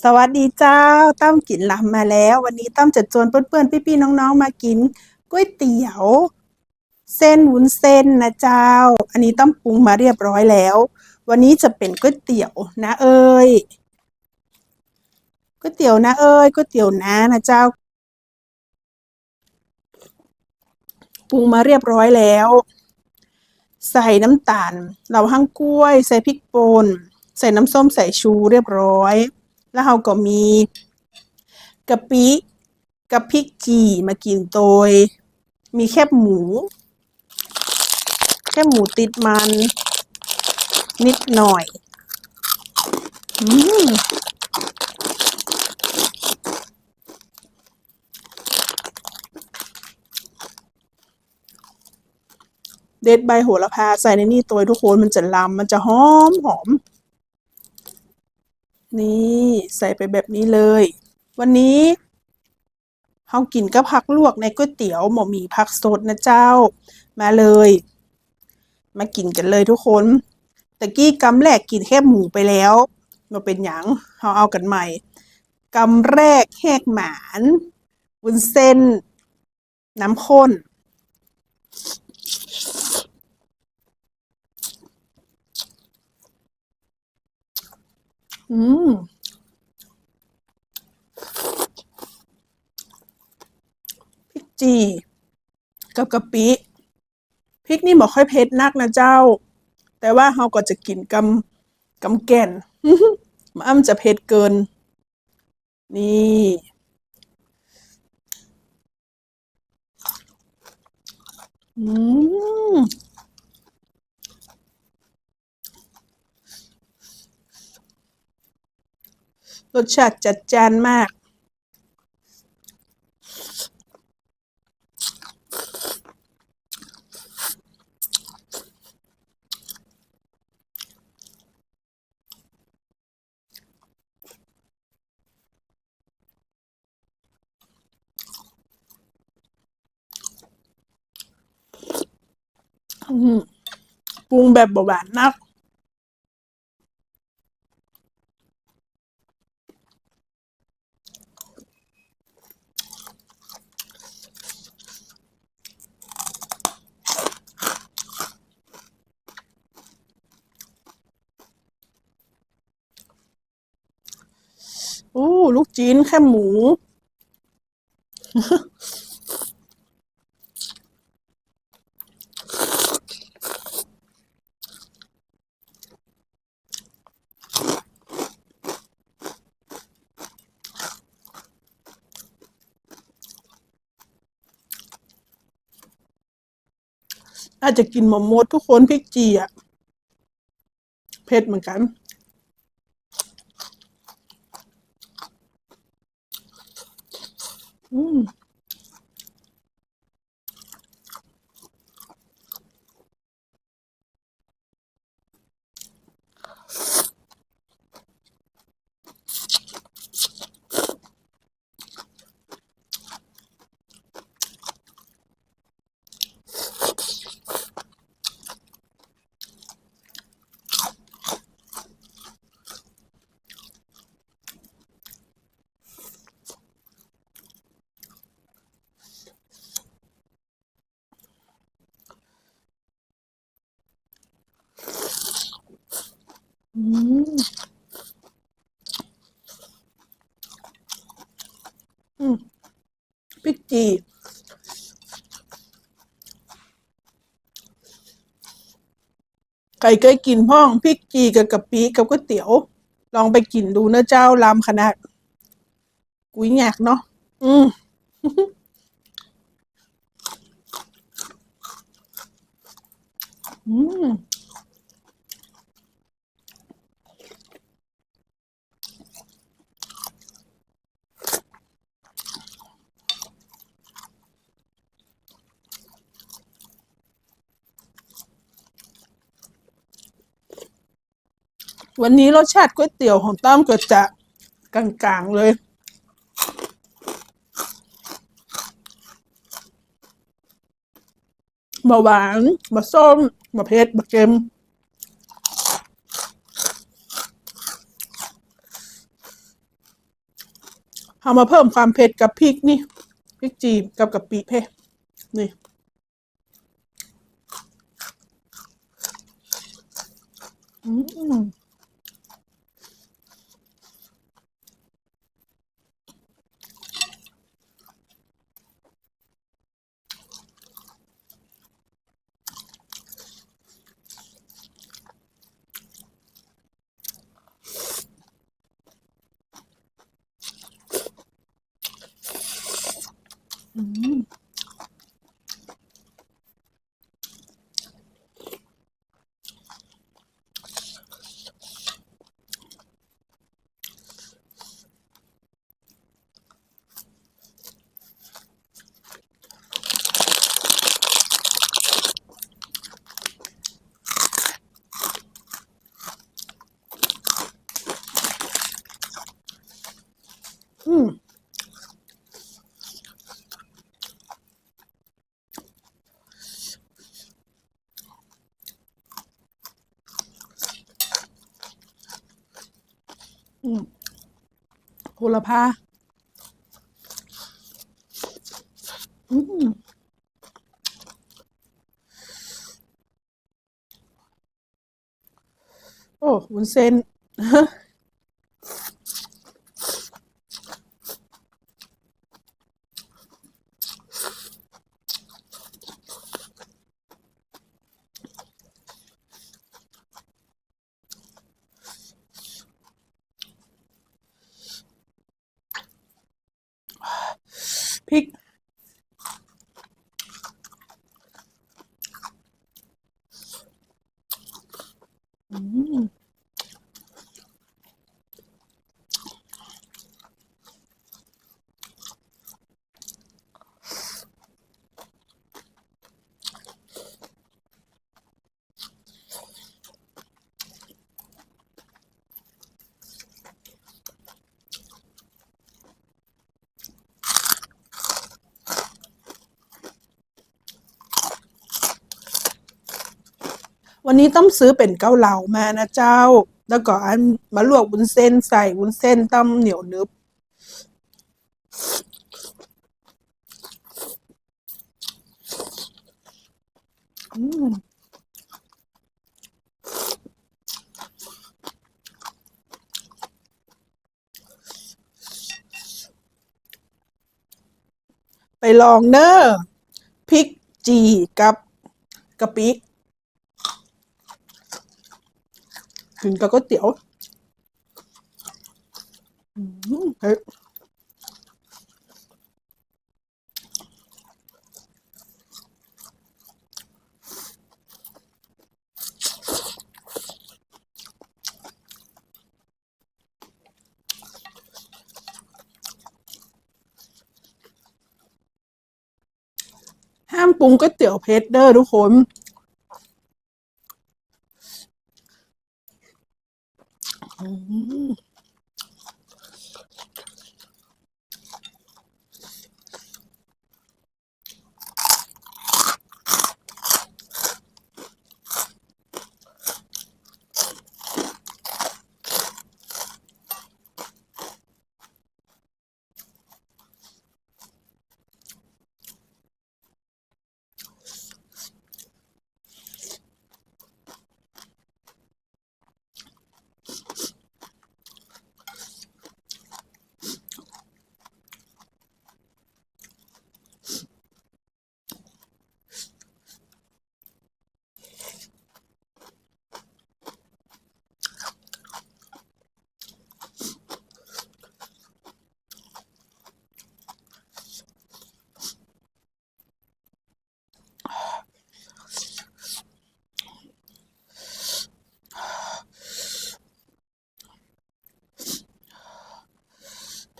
สวัสดีเจ้าตั้มกินลำมาแล้ว วันนี้ตั้มจะชวนเพื่อนๆพี่ๆน้องๆมากินก๋วยเตี๋ยว เส้นวุ้นเส้นนะเจ้า อันนี้ตั้มปรุงมาเรียบร้อยแล้ว วันนี้จะเป็นก๋วยเตี๋ยวนะเอ้ยก๋วยเตี๋ยวนะเอ้ยก๋วยเตี๋ยวนะนะเจ้าปรุงมาเรียบร้อยแล้ว ใส่น้ำตาล เราหั่งกล้วย ใส่พริกป่นใส่น้ำส้มสายชูเรียบร้อย แล้วเราก็มีกะปิกับพริกจีมากินโดย มีแคบหมู แคบหมูติดมัน นิดหน่อยอืมเด็ดใบโหระพาใส่ในนี่ตัวทุกคนมันจะลำมันจะหอมหอม นี่ใส่ไปแบบนี้เลย วันนี้เฮากินกับผักลวกในก๋วยเตี๋ยวหมอมีผักสดนะเจ้า มาเลย มากินกันเลยทุกคนตะกี้กำแรกกินแค่หมูไปแล้วมาเป็นหยังเฮาเอากันใหม่กำแรกแหกหมานวุ้นเส้น น้ำข้น อืม พริกจี กับกะปิ พริกนี่บอกค่อยเผ็ดนักนะเจ้า แต่ว่าเราก็จะกินกำกำแก่นมันอ้ำจะเผ็ดเกิน นี่อืม รสชาติจัดจ้านมากอืมปรุงแบบเบาหวานนัก โอ้ ลูกจีนแค่หมูอาจจะกินหมดหมดทุกคนพริกจีอะ เผ็ดเหมือนกัน พริกจีไก่เคยกินพ่องพริกจีกับกะปิกับก๋วยเตี๋ยว ลองไปกินดูนะเจ้าลำขนาด กุ้ยแงกเนาะอืมอืม วันนี้รสชาติก๋วยเตี๋ยวของตั้มก็จะกลางๆเลยบะหวานบะส้มบะเผ็ดบะเค็มเอามาเพิ่มความเผ็ดกับพริกนี่พริกจีบกับกะปิเพ่นี่อืมอืมอืม อืม โหระพาอืมโอ้วุ้นเส้น พ วันนี้ต้องซื้อเป็นเกาเหลามานะเจ้า แล้วก็อันมาลวกวุ้นเส้นใส่วุ้นเส้นต้มเหนียวนึบอืมไปลองเนอะพริกจีกับกะปิ กินกับก๋วยเตี๋ยวอืมเฮ้ยห้ามปรุงก๋วยเตี๋ยวเพชรเด้อทุกคน อืม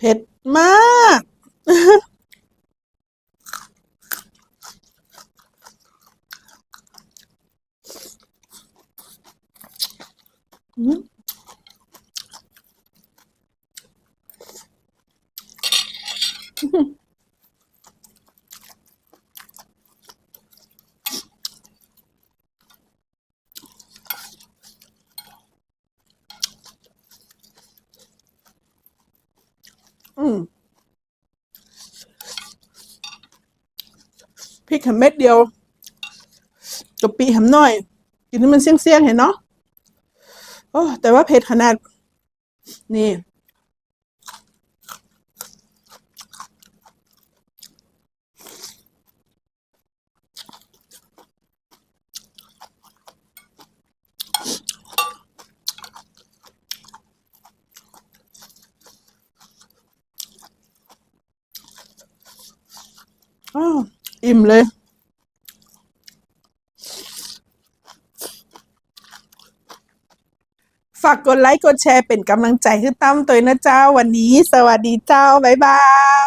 ผ็ดมาก อืมอืม พริก แค่เม็ดเดียวกะปิแหมน่อย กินให้มันเสี่ยงๆเห็นเนาะโอ้แต่ว่าเผ็ดขนาด นี่อ้ อิ่มเลย ฝากกดไลค์กดแชร์เป็นกำลังใจให้ตั้มตัวนะเจ้าวันนี้ สวัสดีเจ้า บ๊ายบาย